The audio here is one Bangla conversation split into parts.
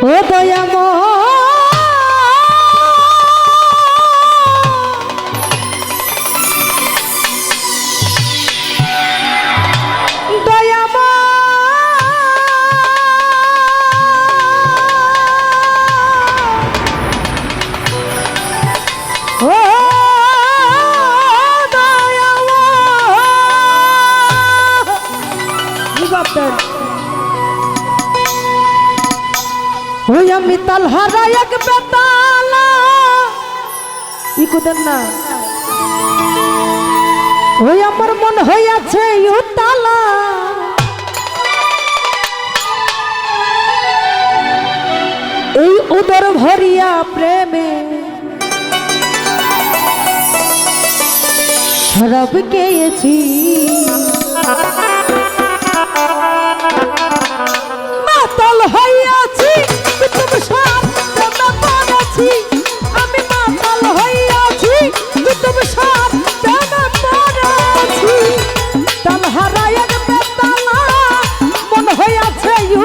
我的眼光 আমি তাল হারা এক বেতালা। ই কুদেন না? ওই আমার মন হইয়াছে ইউতালা। এই উদর ভরিয়া প্রেমে শরব খেয়েছি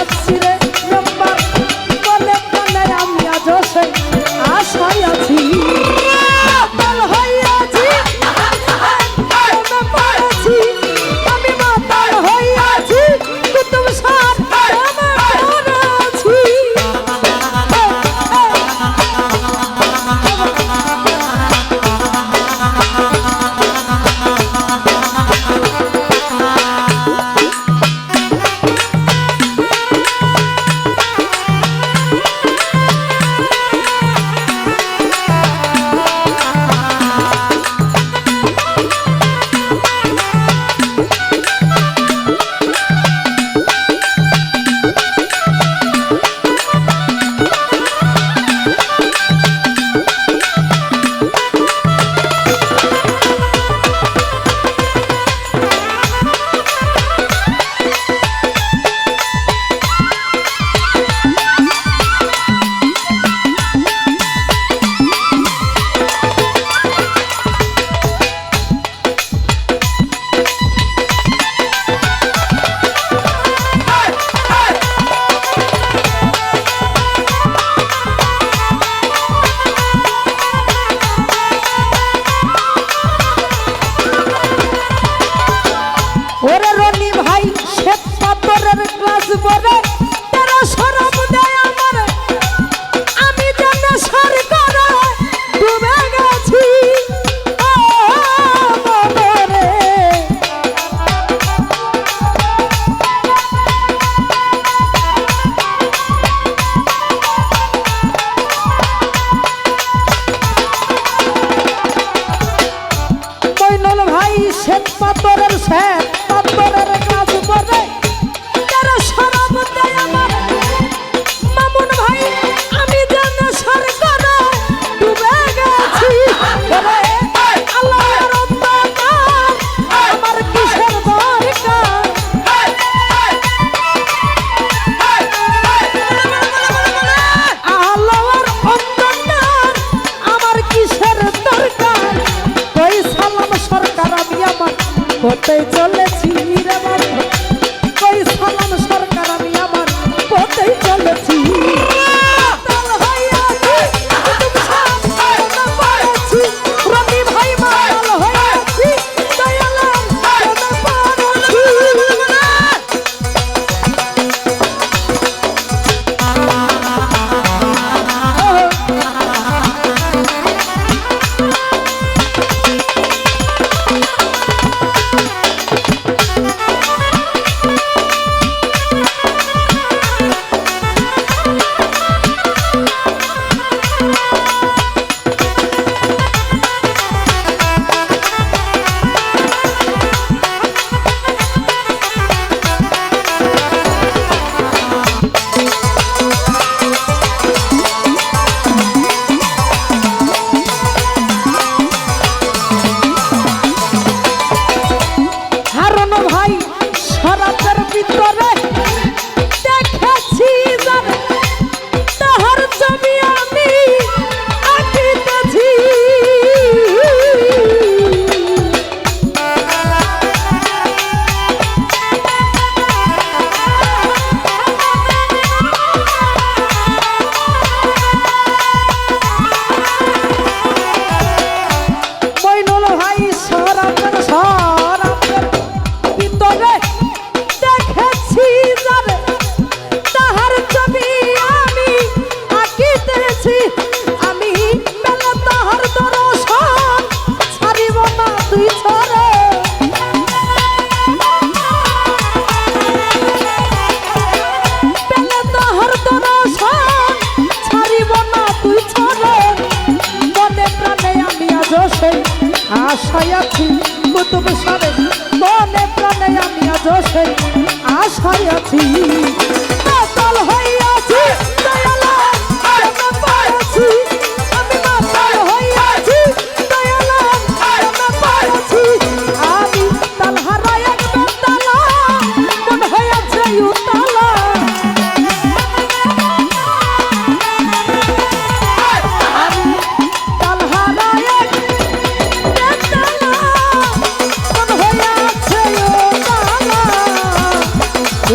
আছি রে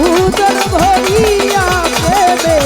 ভূজন ভরিয়া দেবে।